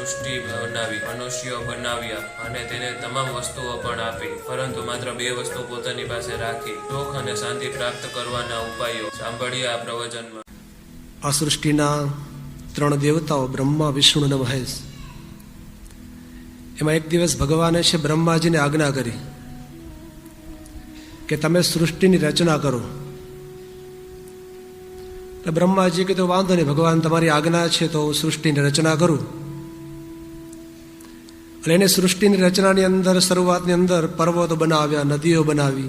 સૃષ્ટિ બનાવી, મનુષ્યો બનાવ્યા અને તેને તમામ વસ્તુઓ પણ આપી. પરંતુ માત્ર બે વસ્તુ પોતાની પાસે રાખી, સુખ અને શાંતિ પ્રાપ્ત કરવાના ઉપાયો સાંભળીએ આ પ્રવચનમાં. આ સૃષ્ટિના ત્રણ દેવતાઓ બ્રહ્મા, વિષ્ણુ અને મહેશ. એમાં એક દિવસ ભગવાને છે બ્રહ્માજીને આજ્ઞા કરી કે તમે સૃષ્ટિની રચના કરો. એટલે બ્રહ્માજી કીધું, વાંધો નહીં, ભગવાન, તમારી આજ્ઞા છે તો હું સૃષ્ટિની રચના કરું. અને એને સૃષ્ટિની રચનાની અંદર, શરૂઆતની અંદર પર્વતો બનાવ્યા, નદીઓ બનાવી.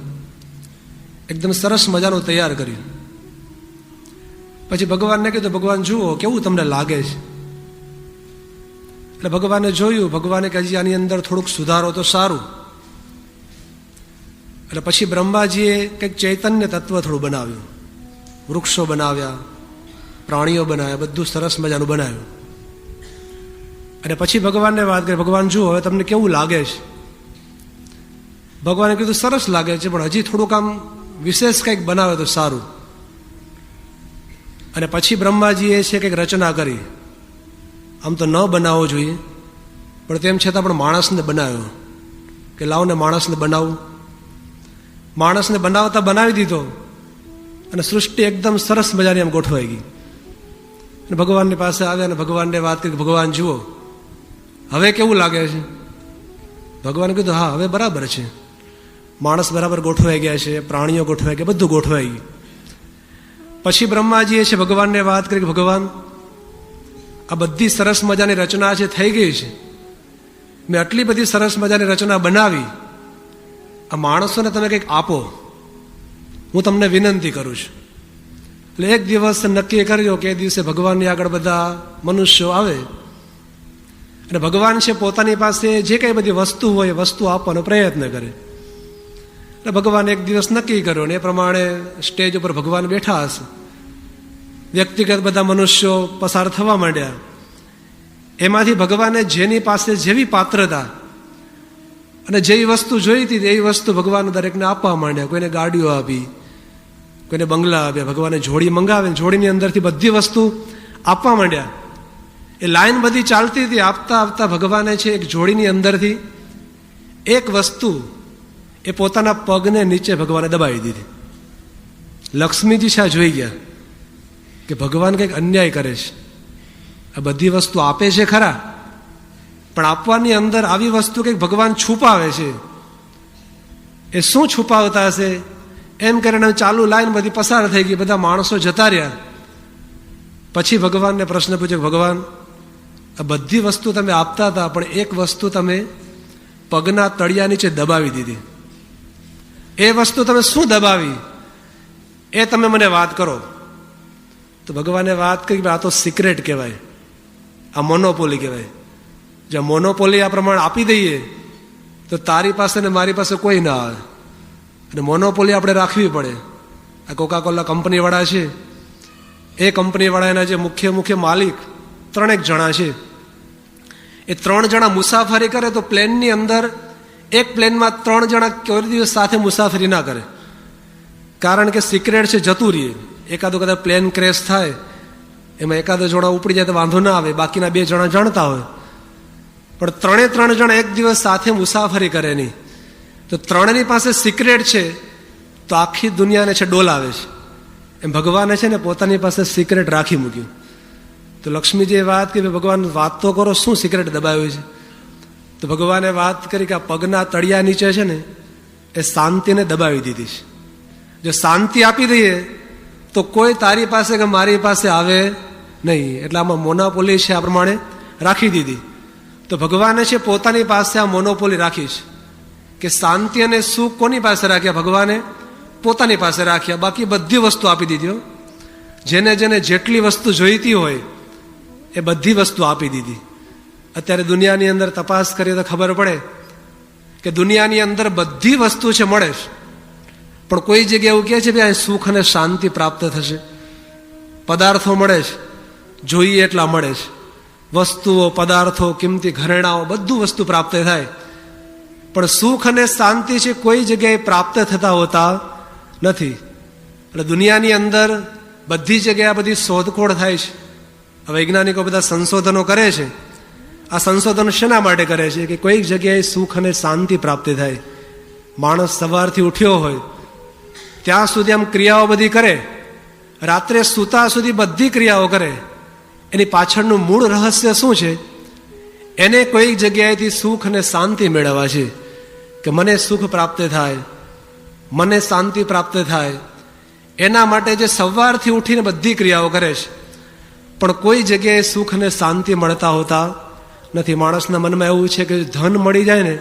એકદમ સરસ મજાનું તૈયાર કર્યું. પછી ભગવાનને કીધું, ભગવાન, જુઓ, કેવું તમને લાગે છે? એટલે ભગવાને જોયું, ભગવાને કે હજી આની અંદર થોડુંક સુધારો તો સારું. એટલે પછી બ્રહ્માજીએ કંઈક ચૈતન્ય તત્વ થોડું બનાવ્યું. વૃક્ષો બનાવ્યા, પ્રાણીઓ બનાવ્યા, બધું સરસ મજાનું બનાવ્યું. અને પછી ભગવાનને વાત કરી, ભગવાન જુઓ, હવે તમને કેવું લાગે છે? ભગવાને કીધું, સરસ લાગે છે, પણ હજી થોડુંક આમ વિશેષ કંઈક બનાવે તો સારું. અને પછી બ્રહ્માજીએ છે કંઈક રચના કરી. આમ તો ન બનાવવો જોઈએ, પણ તેમ છતાં પણ માણસને બનાવ્યો કે લાવને માણસને બનાવું. માણસને બનાવતા બનાવી દીધો અને સૃષ્ટિ એકદમ સરસ મજાની આમ ગોઠવાઈ ગઈ. અને ભગવાનની પાસે આવ્યા અને ભગવાનને વાત કરી, ભગવાન જુઓ હવે કેવું લાગે છે? ભગવાને કીધું, હા, હવે બરાબર છે. માણસ બરાબર ગોઠવાઈ ગયા છે, પ્રાણીઓ ગોઠવાઈ ગયા, બધું ગોઠવાઈ ગયું. પછી બ્રહ્માજીએ છે ભગવાનને વાત કરી કે, ભગવાન, આ બધી સરસ મજાની રચના છે, થઈ ગઈ છે. મેં આટલી બધી સરસ મજાની રચના બનાવી. આ માણસોને તમે કંઈક આપો. હું તમને વિનંતી કરું છું. એટલે એક દિવસ નક્કી કર્યો કે એ દિવસે ભગવાનની આગળ બધા મનુષ્યો આવે. અને ભગવાન છે પોતાની પાસે જે કંઈ બધી વસ્તુ હોય વસ્તુ આપવાનો પ્રયત્ન કરે. એટલે ભગવાન એક દિવસ નક્કી કર્યો ને એ પ્રમાણે સ્ટેજ ઉપર ભગવાન બેઠા હશે. વ્યક્તિગત બધા મનુષ્યો પસાર થવા માંડ્યા. એમાંથી ભગવાને જેની પાસે જેવી પાત્રતા અને જેવી વસ્તુ જોઈ હતી એવી વસ્તુ ભગવાન દરેકને આપવા માંડ્યા. કોઈને ગાડીઓ આપી, કોઈને બંગલા આપ્યા, ભગવાને જોડી મંગાવે જોડીની અંદરથી બધી વસ્તુ આપવા માંડ્યા. એ લાઈન બધી ચાલતી હતી, આપતા આપતા ભગવાને છે એક જોડીની અંદરથી એક વસ્તુ એ પોતાના પગને નીચે ભગવાને દબાવી દીધી. લક્ષ્મીજી શા જોઈ ગયા કે ભગવાન કંઈક અન્યાય કરે છે. આ બધી વસ્તુ આપે છે ખરા, પણ આપવાની અંદર આવી વસ્તુ કંઈક ભગવાન છુપાવે છે. એ શું છુપાવતા હશે? એમ કરીને ચાલુ લાઈન બધી પસાર થઈ ગઈ, બધા માણસો જતા રહ્યા. પછી ભગવાનને પ્રશ્ન પૂછ્યો ભગવાન આ બધી વસ્તુ તમે આપતા હતા, પણ એક વસ્તુ તમે પગના તળિયા નીચે દબાવી દીધી. એ વસ્તુ તમે શું દબાવી? એ તમે મને વાત કરો. તો ભગવાને વાત કરી આ તો સિક્રેટ કહેવાય. આ મોનોપોલી કહેવાય. જો મોનોપોલી આ પ્રમાણે આપી દઈએ, તો તારી પાસે ને મારી પાસે કોઈ ના આવે. અને મોનોપોલી આપણે રાખવી પડે. આ કોકા કોલા કંપનીવાળા છે. એ કંપનીવાળા એના જે મુખ્ય મુખ્ય માલિક ત્રણેક જણા છે. એ ત્રણ જણા મુસાફરી કરે તો પ્લેનની અંદર એક પ્લેનમાં ત્રણ જણા કોઈ દિવસ સાથે મુસાફરી ના કરે. કારણ કે સિક્રેટ છે જતું રહીએ એકાદો કદાચ પ્લેન ક્રેશ થાય, એમાં એકાદો જણા ઉપડી જાય તો વાંધો ના આવે, બાકીના બે જણા જાણતા હોય. પણ ત્રણે ત્રણ જણા એક દિવસ સાથે મુસાફરી કરે નહીં. તો ત્રણની પાસે સિક્રેટ છે, તો આખી દુનિયાને છે ડોલાવે છે. એમ ભગવાને છે ને પોતાની પાસે સિક્રેટ રાખી મૂક્યું. તો લક્ષ્મીજીએ વાત કરી, ભગવાન વાત તો કરો, શું સિક્રેટ દબાવ્યું છે? તો ભગવાને વાત કરી કે આ પગના તળિયા નીચે છે ને, એ શાંતિને દબાવી દીધી છે. જો શાંતિ આપી દઈએ, તો કોઈ તારી પાસે કે મારી પાસે આવે નહીં. એટલે આમાં મોનોપોલી છે આ પ્રમાણે રાખી દીધી. તો ભગવાને છે પોતાની પાસે આ મોનોપોલી રાખી છે. કે શાંતિ અને સુખ કોની પાસે રાખ્યા? ભગવાને પોતાની પાસે રાખ્યા. બાકી બધી વસ્તુ આપી દીધી જેને જેને જેટલી વસ્તુ જોઈતી હોય એ બધી વસ્તુ આપી દીધી. અત્યારે દુનિયાની અંદર તપાસ કરીએ તો ખબર પડે કે દુનિયાની અંદર બધી વસ્તુ છે, મળે છે. પણ કોઈ જગ્યા એવું કહે છે કે અહીં સુખ અને શાંતિ પ્રાપ્ત થશે. પદાર્થો મળે છે. જોઈએ એટલા મળે છે. વસ્તુઓ, પદાર્થો, કિંમતી ઘરેણાઓ, બધું વસ્તુ પ્રાપ્ત થાય. પણ સુખ અને શાંતિ છે, કોઈ જગ્યાએ પ્રાપ્ત થતા હોતા નથી. એટલે દુનિયાની અંદર બધી જગ્યાએ બધી શોધખોળ થાય છે. વૈજ્ઞાનિકો બધા સંશોધનો કરે છે. આ સંશોધન શેના માટે કરે છે? કે કોઈક જગ્યાએ સુખ અને શાંતિ પ્રાપ્તિ થાય. માણસ સવારથી ઉઠ્યો હોય, ત્યાં સુધી આમ ક્રિયાઓ બધી કરે. રાત્રે સૂતા સુધી બધી ક્રિયાઓ કરે. એની પાછળનું મૂળ રહસ્ય શું છે? એને કોઈક જગ્યાએથી સુખ અને શાંતિ મેળવવા છે. કે મને સુખ પ્રાપ્ત થાય, મને શાંતિ પ્રાપ્ત થાય. એના માટે જે સવારથી ઉઠીને બધી ક્રિયાઓ કરે છે. પણ કોઈ જગ્યાએ સુખ અને શાંતિ મળતા હોતા નથી. માણસના મનમાં એવું છે કે ધન મળી જાય ને,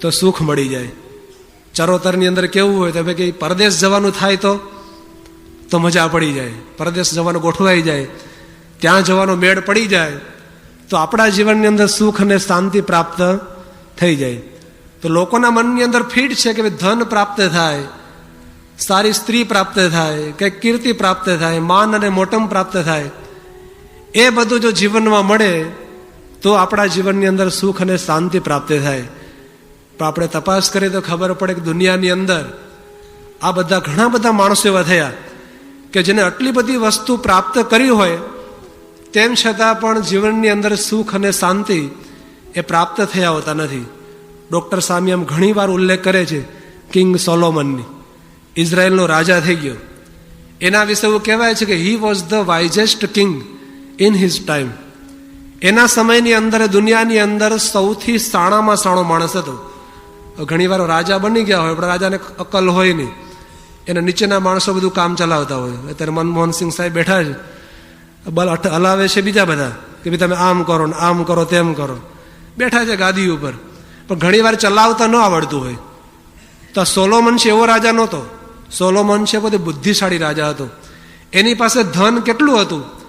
તો સુખ મળી જાય. ચરોતરની અંદર કેવું હોય તો ભાઈ પરદેશ જવાનું થાય તો તો મજા પડી જાય. પરદેશ જવાનું ગોઠવાઈ જાય. ત્યાં જવાનો મેળ પડી જાય. તો આપણા જીવનની અંદર સુખ અને શાંતિ પ્રાપ્ત થઈ જાય. તો લોકોના મનની અંદર ફીટ છે કે ધન પ્રાપ્ત થાય, સારી સ્ત્રી પ્રાપ્ત થાય કે કીર્તિ પ્રાપ્ત થાય, માન અને મોટમ પ્રાપ્ત થાય. એ બધું જો જીવનમાં મળે, તો આપણા જીવનની અંદર સુખ અને શાંતિ પ્રાપ્ત થાય. પણ આપણે તપાસ કરીએ તો ખબર પડે કે દુનિયાની અંદર આ બધા ઘણા બધા માણસો એવા થયા કે જેને આટલી બધી વસ્તુ પ્રાપ્ત કરી હોય, તેમ છતાં પણ જીવનની અંદર સુખ અને શાંતિ એ પ્રાપ્ત થયા હોતા નથી. ડૉક્ટર સામી આમ ઘણીવાર ઉલ્લેખ કરે છે, કિંગ સોલોમનની. ઇઝરાયલનો રાજા થઈ ગયો. એના વિશે એવું કહેવાય છે કે he was the wisest king in his time એના સમયની અંદર, દુનિયાની અંદર સૌથી સાણામાં સાણો માણસ હતો. ઘણીવાર રાજા બની ગયા હોય, પણ રાજાને અકલ હોય નહીં. એના નીચેના માણસો બધું કામ ચલાવતા હોય. અત્યારે મનમોહન સિંહ સાહેબ બેઠા છે. બલ હલાવે છે બીજા બધા, કે ભાઈ તમે આમ કરો ને આમ કરો, તેમ કરો. બેઠા છે ગાદી ઉપર. પણ ઘણીવાર ચલાવતા ન આવડતું હોય. તો સોલોમન છે એવો રાજા નહોતો. સોલોમન છે બધે બુદ્ધિશાળી રાજા હતો. એની પાસે ધન કેટલું હતું?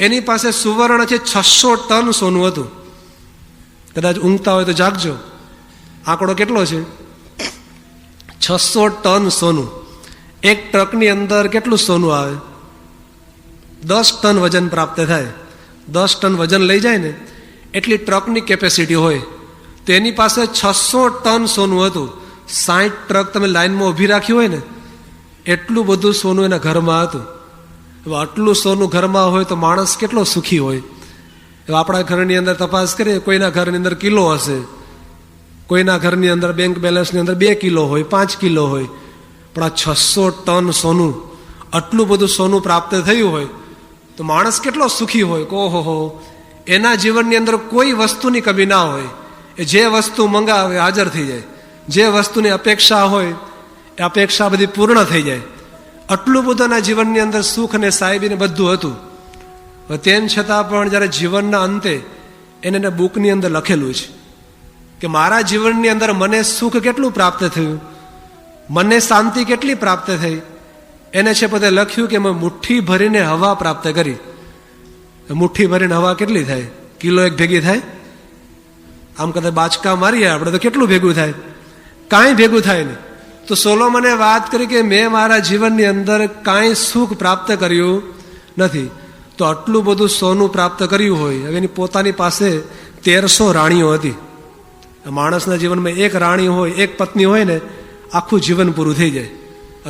એની પાસે સુવર્ણ છે છસો ટન સોનું હતું. કદાચ ઊંઘતા હોય તો જાગજો. આંકડો કેટલો છે? છસો ટન સોનું. એક ટ્રકની અંદર કેટલું સોનું આવે? દસ ટન વજન પ્રાપ્ત થાય. દસ ટન વજન લઈ જાય ને, એટલી ટ્રકની કેપેસિટી હોય. તો એની પાસે છસો ટન સોનું હતું. સાઠ ટ્રક તમે લાઇનમાં ઊભી રાખી હોય ને, એટલું બધું સોનું એના ઘરમાં હતું. હવે આટલું સોનું ઘરમાં હોય તો માણસ કેટલો સુખી હોય? હવે આપણા ઘરની અંદર તપાસ કરીએ, કોઈના ઘરની અંદર કિલો હશે? કોઈના ઘરની અંદર બેંક બેલેન્સની અંદર બે કિલો હોય, પાંચ કિલો હોય? પણ આ છસો ટન સોનું, આટલું બધું સોનું પ્રાપ્ત થયું હોય, તો માણસ કેટલો સુખી હોય? ઓહો હો એના જીવનની અંદર કોઈ વસ્તુની કમી ના હોય. એ જે વસ્તુ મંગાવે હાજર થઈ જાય. જે વસ્તુની અપેક્ષા હોય, એ અપેક્ષા બધી પૂર્ણ થઈ જાય. આટલું પોતાના જીવનની અંદર સુખ અને સાહેબીને બધું હતું. તેમ છતાં પણ જ્યારે જીવનના અંતે એને બુકની અંદર લખેલું છે કે મારા જીવનની અંદર મને સુખ કેટલું પ્રાપ્ત થયું? મને શાંતિ કેટલી પ્રાપ્ત થઈ? એને છે પોતે લખ્યું કે મેં મુઠ્ઠી ભરીને હવા પ્રાપ્ત કરી. મુઠ્ઠી ભરીને હવા કેટલી થાય? કિલો એક ભેગી થાય? આમ કદાચ બાચકા મારીએ, આપણે તો કેટલું ભેગું થાય? કાંઈ ભેગું થાય નહીં. તો સોલો મને વાત કરી કે મેં મારા જીવનની અંદર કાંઈ સુખ પ્રાપ્ત કર્યું નથી. તો આટલું બધું સોનું પ્રાપ્ત કર્યું હોય, હવે એની પોતાની પાસે તેરસો રાણીઓ હતી. માણસના જીવનમાં એક રાણી હોય, એક પત્ની હોય ને, આખું જીવન પૂરું થઈ જાય.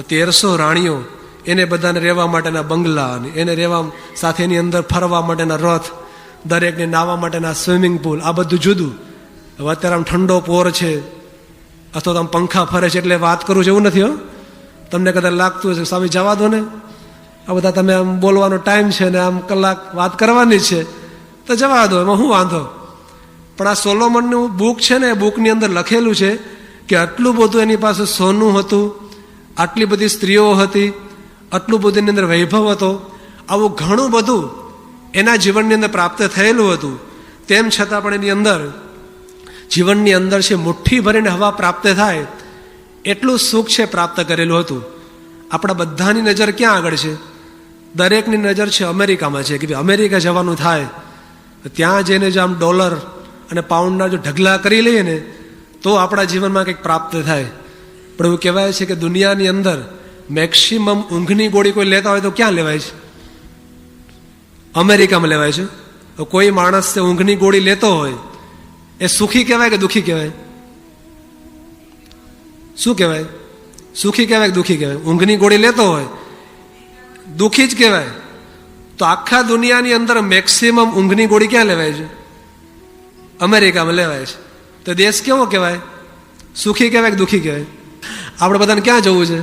તેરસો રાણીઓ, એને બધાને રહેવા માટેના બંગલા અને એને રહેવા સાથેની અંદર ફરવા માટેના રથ, દરેકને નાહવા માટેના સ્વિમિંગ પુલ, આ બધું જુદું. હવે અત્યારે આમ ઠંડો પોર છે. અથવા તો આમ પંખા ફરે છે એટલે વાત કરું છું એવું નથી, હો. તમને કદાચ લાગતું હશે, સ્વામી જવા દો ને. આ બધા તમે આમ બોલવાનો ટાઈમ છે ને આમ કલાક વાત કરવાની છે, તો જવા દો, એમાં શું વાંધો? પણ આ સોલોમનનું બુક છે ને બુકની અંદર લખેલું છે કે આટલું બધું એની પાસે સોનું હતું, આટલી બધી સ્ત્રીઓ હતી, આટલું બધું એની અંદર વૈભવ હતો, આવું ઘણું બધું એના જીવનની અંદર પ્રાપ્ત થયેલું હતું. તેમ છતાં પણ એની અંદર જીવનની અંદર છે મુઠ્ઠી ભરીને હવા પ્રાપ્ત થાય, એટલું સુખ છે પ્રાપ્ત કરેલું હતું. આપણા બધાની નજર ક્યાં આગળ છે? દરેકની નજર છે અમેરિકામાં છે, કે ભાઈ અમેરિકા જવાનું થાય ત્યાં જઈને જો આમ ડોલર અને પાઉન્ડના જો ઢગલા કરી લઈએ ને, તો આપણા જીવનમાં કંઈક પ્રાપ્ત થાય. પણ એવું કહેવાય છે કે દુનિયાની અંદર મેક્સિમમ ઊંઘની ગોળી કોઈ લેતા હોય તો ક્યાં લેવાય છે? અમેરિકામાં લેવાય છે. કોઈ માણસ ઊંઘની ગોળી લેતો હોય એ સુખી કહેવાય કે દુઃખી કહેવાય? શું કહેવાય? સુખી કહેવાય કે દુઃખી કહેવાય? ઊંઘની ગોળી લેતો હોય, દુઃખી જ કહેવાય. તો આખા દુનિયાની અંદર મેક્સિમમ ઊંઘની ગોળી ક્યાં લેવાય છે? અમેરિકામાં લેવાય છે. તો દેશ કેવો કહેવાય? સુખી કહેવાય કે દુઃખી કહેવાય? આપણે બધાને ક્યાં જવું છે?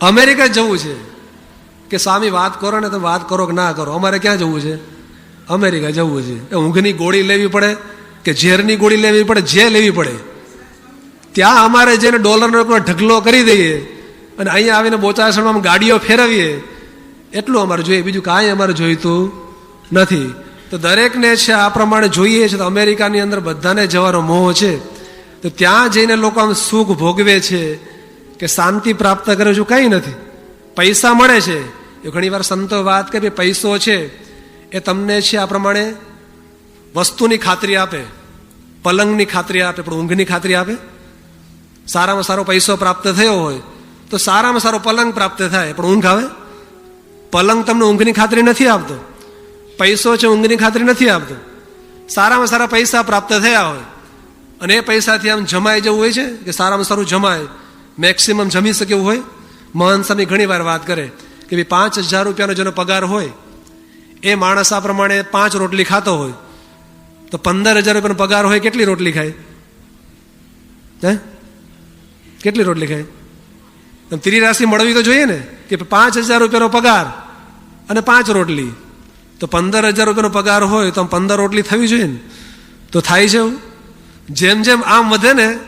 અમેરિકા જ જવું છે. કે સ્વામી વાત કરો ને તમે વાત કરો કે ના કરો? અમારે ક્યાં જવું છે? અમેરિકા જવું છે. એ ઊંઘની ગોળી લેવી પડે કે ઝેરની ગોળી લેવી પડે જે લેવી પડે. ત્યાં અમારે જેને ડોલરનો ઢગલો કરી દઈએ અને અહીંયા આવીને બોચાસણમાં ગાડીઓ ફેરવીએ. એટલું અમારે જોઈએ. બીજું કાંઈ અમારે જોઈતું નથી. તો દરેકને છે આ પ્રમાણે જોઈએ છે તો અમેરિકાની અંદર બધાને જવાનો મોહ છે. તો ત્યાં જઈને લોકો આમ સુખ ભોગવે છે કે શાંતિ પ્રાપ્ત કરે છે, કંઈ નથી. પૈસા મળે છે. એ ઘણીવાર સંતો વાત કે ભાઈ પૈસો છે. એ તમને છે આ પ્રમાણે વસ્તુની ખાતરી આપે, પલંગની ખાતરી આપે, પણ ઊંઘની ખાતરી આપે? સારામાં સારો પૈસો પ્રાપ્ત થયો હોય તો સારામાં સારો પલંગ પ્રાપ્ત થાય, પણ ઊંઘ આવે? પલંગ તમને ઊંઘની ખાતરી નથી આપતો. પૈસો છે ઊંઘની ખાતરી નથી આપતો. સારામાં સારા પૈસા પ્રાપ્ત થયા હોય, અને એ પૈસાથી આમ જમાઈ જવું હોય છે કે સારામાં સારું જમાય, મેક્સિમમ જમી શકે એવું હોય? મહાન સ્વામી ઘણી વાર વાત કરે કે ભાઈ પાંચ હજાર રૂપિયાનો જેનો પગાર હોય, એ માણસ આ પ્રમાણે પાંચ રોટલી ખાતો હોય તો પંદર હજાર રૂપિયાનો પગાર હોય કેટલી રોટલી ખાય? હે? કેટલી રોટલી ખાય? ત્રિરાશિ મળવી તો જોઈએ ને, કે પાંચ હજાર રૂપિયાનો પગાર અને પાંચ રોટલી. તો પંદર હજાર રૂપિયાનો પગાર હોય તો પંદર રોટલી થવી જોઈએ ને. તો થાય છે જેમ જેમ આમ વધે ને,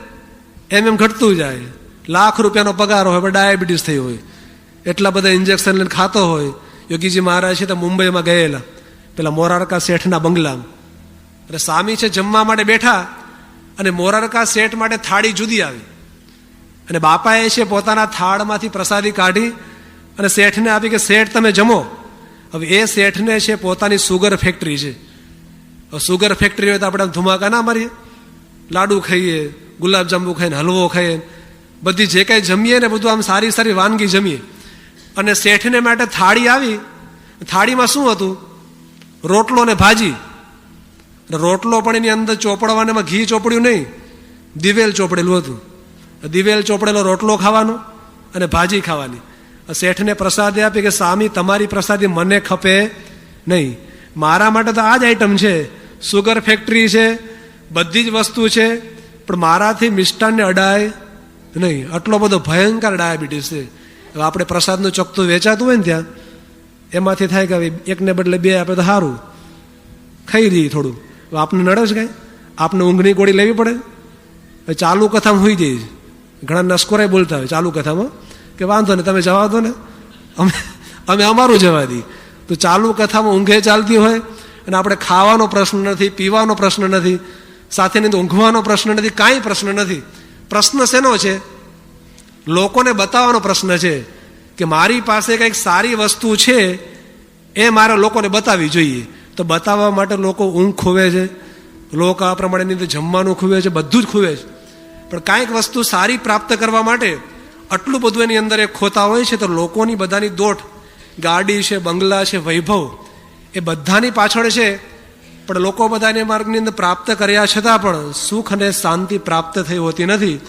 એમ એમ ઘટતું જાય. લાખ રૂપિયાનો પગાર હોય, પણ ડાયાબિટીસ થઈ હોય. એટલા બધા ઇન્જેક્શન લઈને ખાતો હોય. યોગીજી મહારાજ છે તો મુંબઈમાં ગયેલા. પેલા મોરારકા શેઠના બંગલામાં. એટલે સ્વામી છે જમવા માટે બેઠા અને મોરારકા શેઠ માટે થાળી જુદી આવી. અને બાપાએ છે પોતાના થાળમાંથી પ્રસાદી કાઢી અને શેઠને આપી કે, શેઠ, તમે જમો. હવે એ શેઠને છે પોતાની સુગર ફેક્ટરી છે. સુગર ફેક્ટરી હોય તો આપણે ધુમાકા ના મારીએ. લાડુ ખાઈએ, ગુલાબજાંબુ ખાઈને હલવો ખાઈએ. બધી જે કાંઈ જમીએ ને બધું આમ સારી સારી વાનગી જમીએ. અને શેઠને માટે થાળી આવી. થાળીમાં શું હતું? રોટલો ને ભાજી. રોટલો પણ એની અંદર ચોપડવાને એમાં ઘી ચોપડ્યું નહીં. દિવેલ ચોપડેલું હતું. દિવેલ ચોપડેલો રોટલો ખાવાનો અને ભાજી ખાવાની. શેઠને પ્રસાદી આપી કે સ્વામી તમારી પ્રસાદી મને ખપે નહીં. મારા માટે તો આ જ આઈટમ છે. સુગર ફેક્ટરી છે, બધી જ વસ્તુ છે, પણ મારાથી મિષ્ટાનને અડાય નહીં. આટલો બધો ભયંકર ડાયાબિટીસ છે. હવે આપણે પ્રસાદનું ચોખ્ખું વેચાતું હોય ને ત્યાં, એમાંથી થાય કે એકને બદલે બે આપે તો સારું. ખાઈ રહીએ થોડું હવે આપને નડે છે કાંઈ? આપને ઊંઘની ગોળી લેવી પડે? ચાલુ કથામાં હોઈ જઈએ ઘણા નસ્કોરાય બોલતા હોય ચાલુ કથામાં. કે વાંધો ને તમે જવા દો ને. અમે અમે અમારું જવા દઈએ. તો ચાલુ કથામાં ઊંઘે ચાલતી હોય અને આપણે ખાવાનો પ્રશ્ન નથી, પીવાનો પ્રશ્ન નથી, સાથે નહીં ઊંઘવાનો પ્રશ્ન નથી, કાંઈ પ્રશ્ન નથી. પ્રશ્ન શેનો છે? લોકોને બતાવવાનો પ્રશ્ન છે કે મારી પાસે કંઈક સારી વસ્તુ છે એ મારે લોકોને બતાવવી જોઈએ. તો બતાવવા માટે લોકો ઊંઘ ખોવે છે. લોકો આ પ્રમાણેની અંદર જમવાનું ખુવે છે, બધું જ ખુવે છે. પણ કાંઈક વસ્તુ સારી પ્રાપ્ત કરવા માટે આટલું બધું એની અંદર એ ખોતા હોય છે તો લોકોની બધાની દોટ, ગાડી છે, બંગલા છે, વૈભવ, એ બધાની પાછળ છે. પણ લોકો બધાને માર્ગની અંદર પ્રાપ્ત કર્યા છતાં પણ સુખ અને શાંતિ પ્રાપ્ત થઈ હોતી નથી.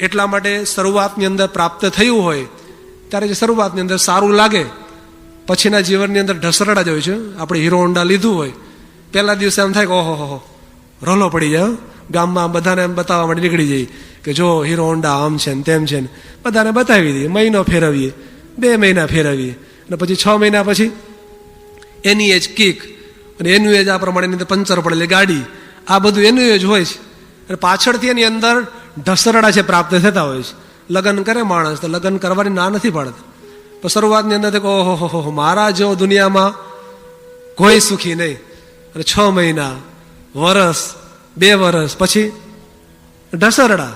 એટલા માટે શરૂઆતની અંદર પ્રાપ્ત થયું હોય, ત્યારે જે શરૂઆતની અંદર સારું લાગે. પછીના જીવનની અંદર ઢસરડા જ હોય છે. આપણે હીરો હોન્ડા લીધું હોય. પહેલા દિવસે એમ થાય કે ઓહો, હો રોલો પડી જાય ગામમાં બધાને એમ બતાવવા માટે નીકળી જઈએ કે જો હીરો હોન્ડા આમ છે ને તેમ છે ને. બધાને બતાવી દઈએ, મહિનો ફેરવીએ, બે મહિના ફેરવીએ. અને પછી છ મહિના પછી એની એજ કિક અને એનું એજ આ પ્રમાણેની અંદર પંચર પડેલી ગાડી. આ બધું એનું એજ હોય છે. અને પાછળથી એની અંદર ઢસરડા છે પ્રાપ્ત થતા હોય છે. લગ્ન કરે માણસ, તો લગ્ન કરવાની ના નથી પાડતા. પણ શરૂઆતની અંદર ઓહો, હો મારા જેવો દુનિયામાં કોઈ સુખી નહીં. અને છ મહિના, વરસ, બે વરસ, પછી ઢસરડા.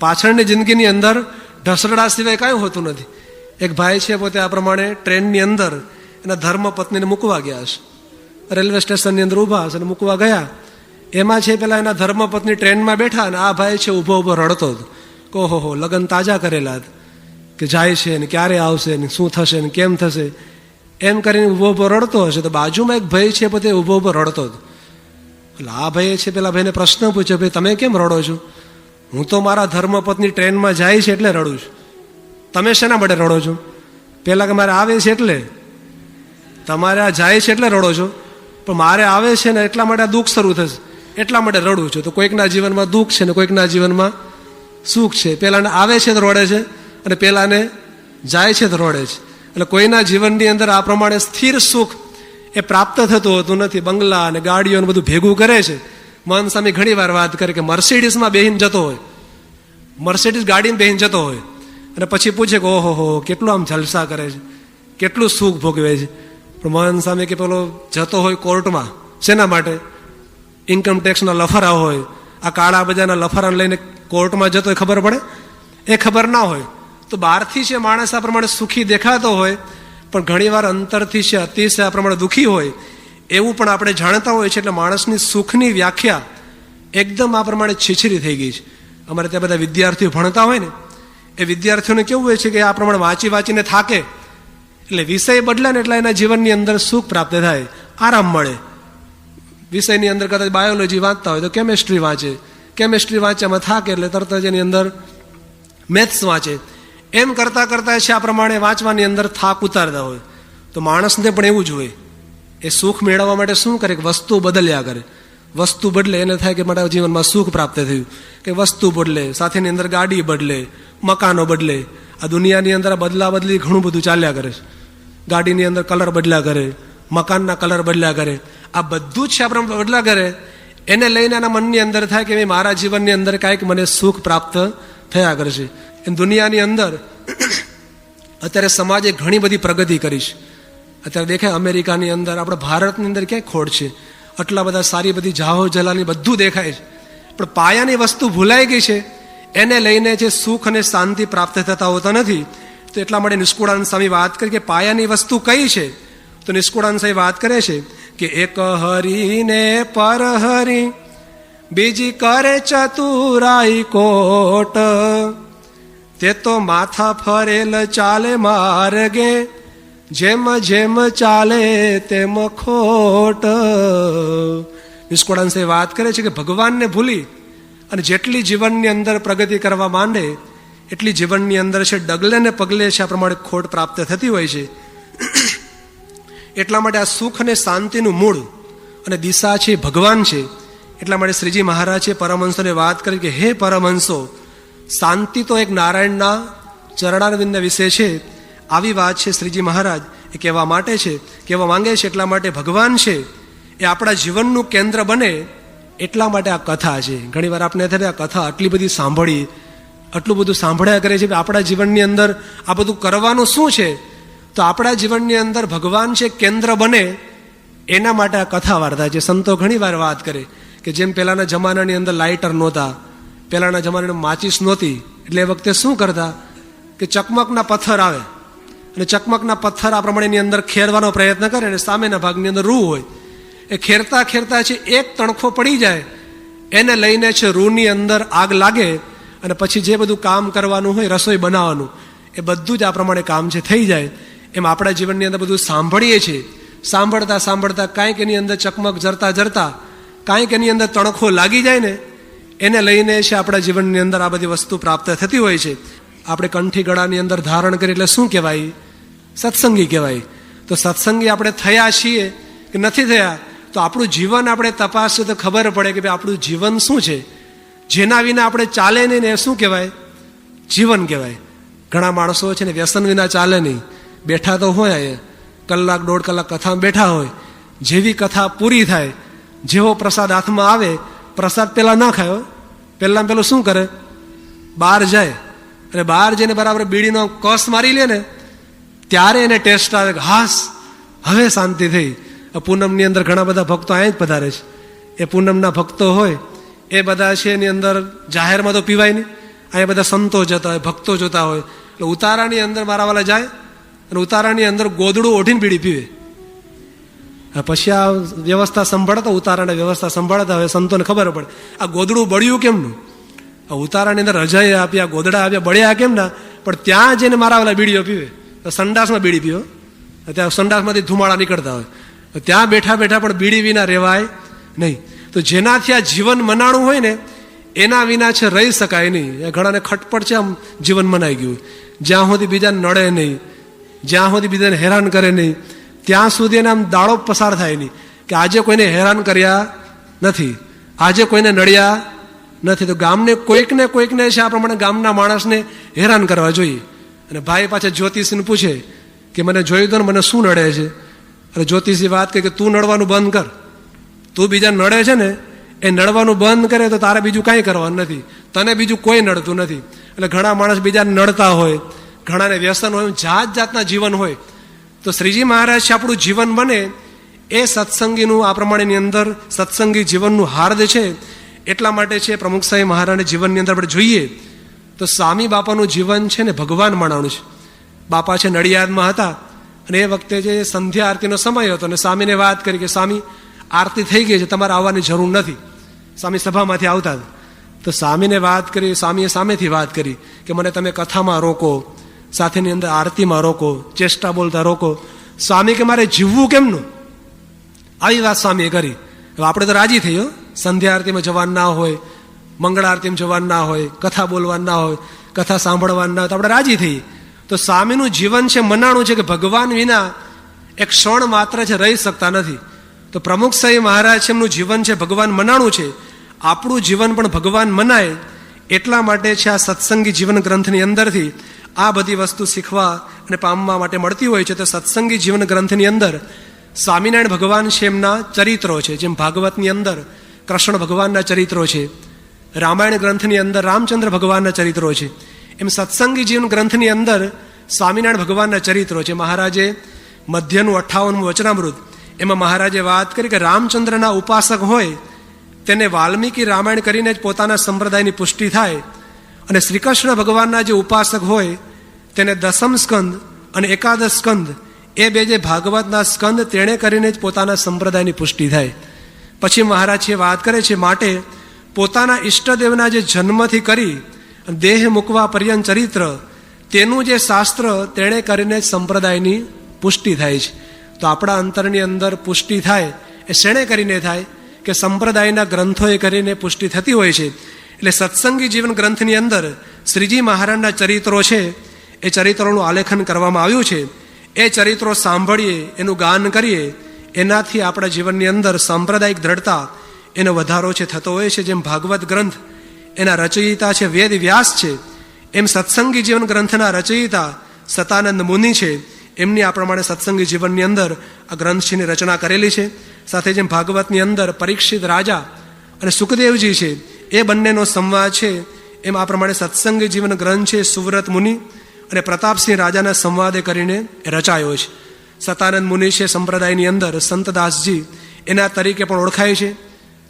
પાછળની જિંદગીની અંદર ઢસરડા સિવાય કાંઈ હોતું નથી. એક ભાઈ છે પોતે આ પ્રમાણે ટ્રેનની અંદર એના ધર્મ પત્નીને મૂકવા ગયા છે રેલવે સ્ટેશનની અંદર ઊભા છે અને મૂકવા ગયા. એમાં છે પેલા એના ધર્મપત્ની ટ્રેનમાં બેઠા અને આ ભાઈ છે ઊભો ઊભો રડતો હતો કહો હો, લગ્ન તાજા કરેલા કે જાય છે ને ક્યારે આવશે ને શું થશે ને કેમ થશે? એમ કરીને ઊભો ઊભો રડતો હશે. તો બાજુમાં એક ભાઈ છે પોતે ઊભો ઊભો રડતો હતો. એટલે આ ભાઈએ છે, પેલા ભાઈને પ્રશ્ન પૂછ્યો, ભાઈ, તમે કેમ રડો છો? હું તો મારા ધર્મપત્ની ટ્રેનમાં જાય છે એટલે રડું છું. તમે શેના માટે રડો છો? પેલા કે મારે આવે છે એટલે? તમારે આ જાય છે એટલે રડો છો? પણ મારે આવે છે ને એટલા માટે આ દુઃખ શરૂ થશે. એટલા માટે રડું છું. તો કોઈકના જીવનમાં દુઃખ છે ને કોઈકના જીવનમાં સુખ છે. પેલાને આવે છે તો રડે છે. અને પેલાને જાય છે તો રડે છે. એટલે કોઈના જીવનની અંદર આ પ્રમાણે સ્થિર સુખ એ પ્રાપ્ત થતું હોતું નથી. બંગલા અને ગાડીઓ બધું ભેગું કરે છે. મન સામે ઘણી વાર વાત કરે કે મર્સિડીઝમાં બેહીને જતો હોય. મર્સિડીઝ ગાડીને બેહીને જતો હોય. અને પછી પૂછે કે ઓહો હો, કેટલું આમ જલસા કરે છે? કેટલું સુખ ભોગવે છે? પણ મન સામે કે પેલો જતો હોય કોર્ટમાં. શેના માટે? ઇન્કમ ટેક્સના લફરા હોય. આ કાળા બજારના લફરાને લઈને કોર્ટમાં જતો હોય, ખબર પડે? એ ખબર ના હોય. તો બહારથી છે માણસ આ પ્રમાણે સુખી દેખાતો હોય, પણ ઘણીવાર અંતરથી છે અતિશય આ પ્રમાણે દુઃખી હોય, એવું પણ આપણે જાણતા હોય છે એટલે માણસની સુખની વ્યાખ્યા એકદમ આ પ્રમાણે છીછરી થઈ ગઈ છે. અમારે ત્યાં બધા વિદ્યાર્થીઓ ભણતા હોય ને, એ વિદ્યાર્થીઓને કેવું હોય છે કે આ પ્રમાણે વાંચી વાંચીને થાકે. એટલે વિષય બદલે ને એટલે એના જીવનની અંદર સુખ પ્રાપ્ત થાય, આરામ મળે. વિષયની અંદર કદાચ બાયોલોજી વાંચતા હોય તો કેમેસ્ટ્રી વાંચે. કેમેસ્ટ્રી વાંચવામાં થાકે એટલે તરત જ એની અંદર મેથ્સ વાંચે. એમ કરતાં કરતાં છે આ પ્રમાણે વાંચવાની અંદર થાક ઉતારતા હોય. તો માણસને પણ એવું જ હોય. એ સુખ મેળવવા માટે શું કરે? કે વસ્તુ બદલ્યા કરે. વસ્તુ બદલે એને થાય કે મારા જીવનમાં સુખ પ્રાપ્ત થયું. કે વસ્તુ બદલે, સાથેની અંદર ગાડી બદલે, મકાનો બદલે. આ દુનિયાની અંદર બદલા બદલી ઘણું બધું ચાલ્યા કરે છે. ગાડીની અંદર કલર બદલ્યા કરે, મકાનના કલર બદલ્યા કરે. આ બધું જ છે આપણે બદલા કરે. એને લઈને એના મનની અંદર થાય કે મારા જીવનની અંદર કાંઈક મને સુખ પ્રાપ્ત થયા કરશે દુનિયાની અંદર અત્યારે સમાજે ઘણી બધી પ્રગતિ કરી છે. અત્યારે દેખાય અમેરિકાની અંદર, આપણે ભારતની અંદર ક્યાંય ખોડ છે? આટલા બધા સારી બધી જાહો જલાલી બધું દેખાય છે. પણ પાયાની વસ્તુ ભૂલાઈ ગઈ છે. એને લઈને જે સુખ અને શાંતિ પ્રાપ્ત થતા હોતા નથી, તો એટલા માટે નિષ્કુળાનંદ સ્વામી વાત કરી કે પાયાની વસ્તુ કઈ છે? તો નિષ્કુળાનંદ સ્વામી વાત કરે છે કે એક હરીને પર હરી, બીજી કરે ચતુરાઈ કોટ. તે તો માથા ફરેલ ચાલે માર્ગે, જેમ જેમ ચાલે તેમ ખોટ. નિષ્કોળાંશે વાત કરે છે કે ભગવાનને ભૂલી અને જેટલી જીવનની અંદર પ્રગતિ કરવા માંડે, એટલી જીવનની અંદર છે ડગલે ને પગલે છે આ પ્રમાણે ખોટ પ્રાપ્ત થતી હોય છે. એટલા માટે આ સુખ અને શાંતિનું મૂળ અને દિશા છે ભગવાન છે. એટલા માટે શ્રીજી મહારાજે પરમહંસોને વાત કરી કે, હે પરમહંસો શાંતિ તો એક નારાયણના ચરણારવિંદ વિશે છે. આવી વાત છે શ્રીજી મહારાજ. એ કહેવા માટે છે. કહેવા માંગે છે એટલા માટે ભગવાન છે. એ આપણા જીવનનું કેન્દ્ર બને એટલા માટે આ કથા છે. ઘણીવાર આપણે થાય આ કથા આટલી બધી સાંભળી, આટલું બધું સાંભળ્યા કરે છે કે આપણા જીવનની અંદર આ બધું કરવાનું શું છે? તો આપણા જીવનની અંદર ભગવાન છે, કેન્દ્ર બને એના માટે આ કથા વાર્તા છે. સંતો ઘણીવાર વાત કરે કે જેમ પહેલાંના જમાનાની અંદર લાઇટર નહોતા પહેલાના જમાનામાં માચીસ નહોતી, એટલે એ વખતે શું કરતા કે ચકમકના પથ્થર આવે. અને ચકમકના પથ્થર આ પ્રમાણેની અંદર ખેરવાનો પ્રયત્ન કરે અને સામેના ભાગની અંદર રૂ હોય. એ ખેરતા ખેરતા છે એક તણખો પડી જાય. એને લઈને છે રૂની અંદર આગ લાગે અને પછી જે બધું કામ કરવાનું હોય, રસોઈ બનાવવાનું, એ બધું જ આ પ્રમાણે કામ છે થઈ જાય. એમ આપણા જીવનની અંદર બધું સાંભળીએ છીએ. સાંભળતા સાંભળતા કાંઈક એની અંદર ચકમક જરતા જરતા, કાંઈક એની અંદર તણખો લાગી જાય ને એને લઈને છે આપણા જીવનની અંદર આ બધી વસ્તુ પ્રાપ્ત થતી હોય છે. આપણે કંઠી ગળાની અંદર ધારણ કરી એટલે શું કહેવાય? સત્સંગી કહેવાય. તો સત્સંગી આપણે થયા છીએ કે નથી થયા? તો આપણું જીવન આપણે તપાસીએ તો ખબર પડે કે ભાઈ આપણું જીવન શું છે? જેના વિના આપણે ચાલે નહીં ને એ શું કહેવાય? જીવન કહેવાય. ઘણા માણસો છે ને વ્યસન વિના ચાલે નહીં. બેઠા તો હોય અહીંયા કલાક, દોઢ કલાક કથામાં બેઠા હોય. જેવી કથા પૂરી થાય, જેવો પ્રસાદ હાથમાં આવે પ્રસાદ પહેલાં ના ખાયો. પહેલાં પેલું શું કરે? બહાર જાય. અને બહાર જઈને બરાબર બીડીનો કસ મારી લે ને, ત્યારે એને ટેસ્ટ આવે કે હાસ, હવે શાંતિ થઈ. પૂનમની અંદર ઘણા બધા ભક્તો અહીંયા જ પધારે છે. એ પૂનમના ભક્તો હોય, એ બધા છે એની અંદર જાહેરમાં તો પીવાય નહીં. અહીંયા બધા સંતો જતા હોય, ભક્તો જોતા હોય. એટલે ઉતારાની અંદર મારા વાલા જાય અને ઉતારાની અંદર ગોદડું ઓઢીને બીડી પીવે. પછી આ વ્યવસ્થા સંભાળતા, ઉતારાની વ્યવસ્થા સંભાળતા, હવે સંતોને ખબર પડે. આ ગોદડું બળ્યું કેમનું? આ ઉતારાની અંદર રજાઈ આપ્યા ગોદડા આપ્યા બળ્યા કેમ ના પણ ત્યાં જઈને મારા વાલા બીડીઓ પીવે. સંડાસમાં બીડી પીવો. ત્યાં સંડાસમાંથી ધુમાડા નીકળતા હોય. ત્યાં બેઠા બેઠા પણ બીડી વિના રહેવાય નહીં. તો જેનાથી આ જીવન મનાણું હોય ને, એના વિના છે રહી શકાય નહીં. એ ઘણાને ખટપટ છે આમ જીવન મનાઈ ગયું. જ્યાં સુધી બીજાને નડે નહીં, જ્યાં સુધી બીજાને હેરાન કરે નહીં ત્યાં સુધી એને આમ દાડો પસાર થાય નહીં. કે આજે કોઈને હેરાન કર્યા નથી, આજે કોઈને નડ્યા નથી. તો ગામને કોઈકને કોઈકને છે આ પ્રમાણે ગામના માણસને હેરાન કરવા જોઈએ. અને ભાઈ પાછા જ્યોતિષને પૂછે કે મને જોયું તો મને શું નડે છે? અને જ્યોતિષી વાત કહે કે તું નડવાનું બંધ કર. તું બીજા નડે છે ને, એ નડવાનું બંધ કરે તો તારે બીજું કાંઈ કરવાનું નથી. તને બીજું કોઈ નડતું નથી. એટલે ઘણા માણસ બીજાને નડતા હોય. ઘણાને વ્યસન હોય, જાત જાતના જીવન હોય. તો શ્રીજી મહારાજ આપણું જીવન બને. એ સત્સંગીનું, આ પ્રમાણેની અંદર સત્સંગી જીવનનું હાર્દ છે. એટલા માટે છે, પ્રમુખ સાહેબ મહારાજના જીવનની અંદર આપણે જોઈએ. તો સ્વામી બાપાનું જીવન છે ને, ભગવાન માણાનું છે. બાપા છે, નડિયાદમાં હતા. અને એ વખતે જે સંધ્યા આરતીનો સમય હતો અને સ્વામીને વાત કરી કે, સ્વામી, આરતી થઈ ગઈ છે, તમારે આવવાની જરૂર નથી. સ્વામી સભામાંથી આવતા. તો સ્વામીને વાત કરી, સ્વામીએ સામેથી વાત કરી કે, મને તમે કથામાં રોકો. સાથેની અંદર આરતીમાં રોકો, ચેષ્ટા બોલતા રોકો. સ્વામી કે મારે જીવવું કેમનું? આવી વાત સ્વામીએ કરી. હવે આપણે તો રાજી થયો સંધ્યા આરતીમાં જવાનું ના હોય, મંગળ આરતીમાં જવાનું ના હોય, કથા બોલવાનું ના હોય, કથા સાંભળવાનું ના હોય, તો આપણે રાજી થઈએ તો સ્વામીનું જીવન છે મનાણું છે કે ભગવાન વિના એક ક્ષણ માત્ર છે રહી શકતા નથી. તો પ્રમુખ સાહેબ મહારાજ છે એમનું જીવન છે ભગવાન મનાણું છે. આપણું જીવન પણ ભગવાન મનાય એટલા માટે છે આ સત્સંગી જીવન ગ્રંથની અંદરથી આ બધી વસ્તુ શીખવા અને પામવા માટે મળતી હોય છે તો સત્સંગી જીવન ગ્રંથની અંદર સ્વામિનારાયણ ભગવાન છે એમના ચરિત્રો છે, જેમ ભાગવતની અંદર કૃષ્ણ ભગવાનના ચરિત્રો છે, રામાયણ ગ્રંથની અંદર રામચંદ્ર ભગવાનના ચરિત્રો છે, એમ સત્સંગી જીવન ગ્રંથની અંદર સ્વામિનારાયણ ભગવાનના ચરિત્રો છે. મહારાજે મધ્યનું અઠ્ઠાવનમું વચનામૃત, એમાં મહારાજે વાત કરી કે રામચંદ્રના ઉપાસક હોય તેને વાલ્મીકી રામાયણ કરીને જ પોતાના સંપ્રદાયની પુષ્ટિ થાય અને શ્રી કૃષ્ણ ભગવાનના જે ઉપાસક હોય, તેને દસમ સ્કંદ અને એકાદશ સ્કંદ, એ બે જે ભાગવતના સ્કંદ તેણે કરીને જ પોતાના સંપ્રદાયની પુષ્ટિ થાય. પછી મહારાજે વાત કરે છે, માટે પોતાના ઈષ્ટદેવના જે જન્મથી કરી દેહ મૂકવા પર્યંત ચરિત્ર, તેનું જે શાસ્ત્ર તેણે કરીને જ સંપ્રદાયની પુષ્ટિ થાય છે. તો આપણા અંતરની અંદર પુષ્ટિ થાય એ શેણે કરીને થાય? કે સંપ્રદાયના ગ્રંથોએ કરીને પુષ્ટિ થતી હોય છે. એટલે સત્સંગી જીવન ગ્રંથની અંદર શ્રીજી મહારાજના ચરિત્રો છે, એ ચરિત્રોનું આલેખન કરવામાં આવ્યું છે. એ ચરિત્રો સાંભળીએ, એનું ગાન કરીએ, એનાથી આપણા જીવનની અંદર સાંપ્રદાયિક દ્રઢતા એનો વધારો છે, થતો હોય છે. જેમ ભાગવત ગ્રંથ, એના રચયિતા છે, વેદ વ્યાસ છે. એમ સત્સંગી જીવન ગ્રંથના રચયિતા સતાનંદ મુનિ છે. એમની આ પ્રમાણે સત્સંગી જીવનની અંદર આ ગ્રંથની રચના કરેલી છે. સાથે જેમ ભાગવતની અંદર પરીક્ષિત રાજા અને સુખદેવજી છે, એ બંનેનો સંવાદ છે, એમ આ પ્રમાણે સત્સંગી જીવન ગ્રંથ છે સુવ્રત મુનિ અને પ્રતાપસિંહ રાજાના સંવાદે કરીને રચાયો છે. સતાનંદ મુનિ છે સંપ્રદાયની અંદર, સંતદાસજી એના તરીકે પણ ઓળખાય છે,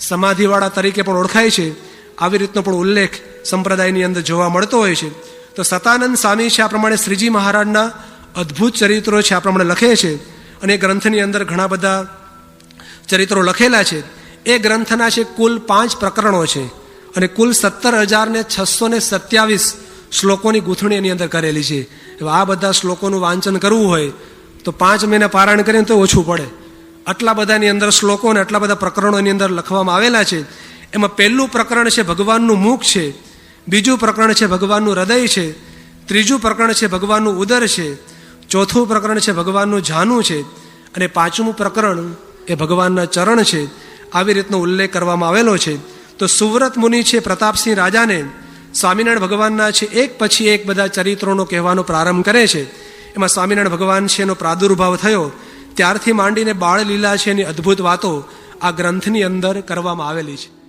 સમાધિવાળા તરીકે પણ ઓળખાય છે, આવી રીતનો પણ ઉલ્લેખ સંપ્રદાયની અંદર જોવા મળતો હોય છે. તો સતાનંદ સ્વામી છે આ પ્રમાણે શ્રીજી મહારાજના અદ્ભુત ચરિત્રો છે આ પ્રમાણે લખે છે અને ગ્રંથની અંદર ઘણા બધા ચરિત્રો લખેલા છે. એ ગ્રંથના છે, કુલ પાંચ પ્રકરણો છે. અને કુલ સત્તર હજાર ને છસો ને સત્યાવીસ શ્લોકોની ગૂંથણી એની અંદર કરેલી છે. આ બધા શ્લોકોનું વાંચન કરવું હોય, તો પાંચ મહિના પારાયણ કરીને તો ઓછું પડે. આટલા બધાની અંદર શ્લોકો અને આટલા બધા પ્રકરણો એની અંદર લખવામાં આવેલા છે. એમાં પહેલું પ્રકરણ છે, ભગવાનનું મુખ છે. બીજું પ્રકરણ છે, ભગવાનનું હૃદય છે. ત્રીજું પ્રકરણ છે, ભગવાનનું ઉદર છે. ચોથું પ્રકરણ છે, ભગવાનનું જાનું છે. અને પાંચમું પ્રકરણ એ ભગવાનના ચરણ છે. આવી રીતનો ઉલ્લેખ કરવામાં આવેલો છે. તો સુવ્રત મુનિ છે પ્રતાપસિંહ રાજાને સ્વામિનારાયણ ભગવાનના છે એક પછી એક બધા ચરિત્રોનો કહેવાનો પ્રારંભ કરે છે. એમાં સ્વામિનારાયણ ભગવાન છે એનો પ્રાદુર્ભાવ થયો. ત્યારથી માંડીને બાળ છે એની અદ્ભુત વાતો આ ગ્રંથની અંદર કરવામાં આવેલી છે.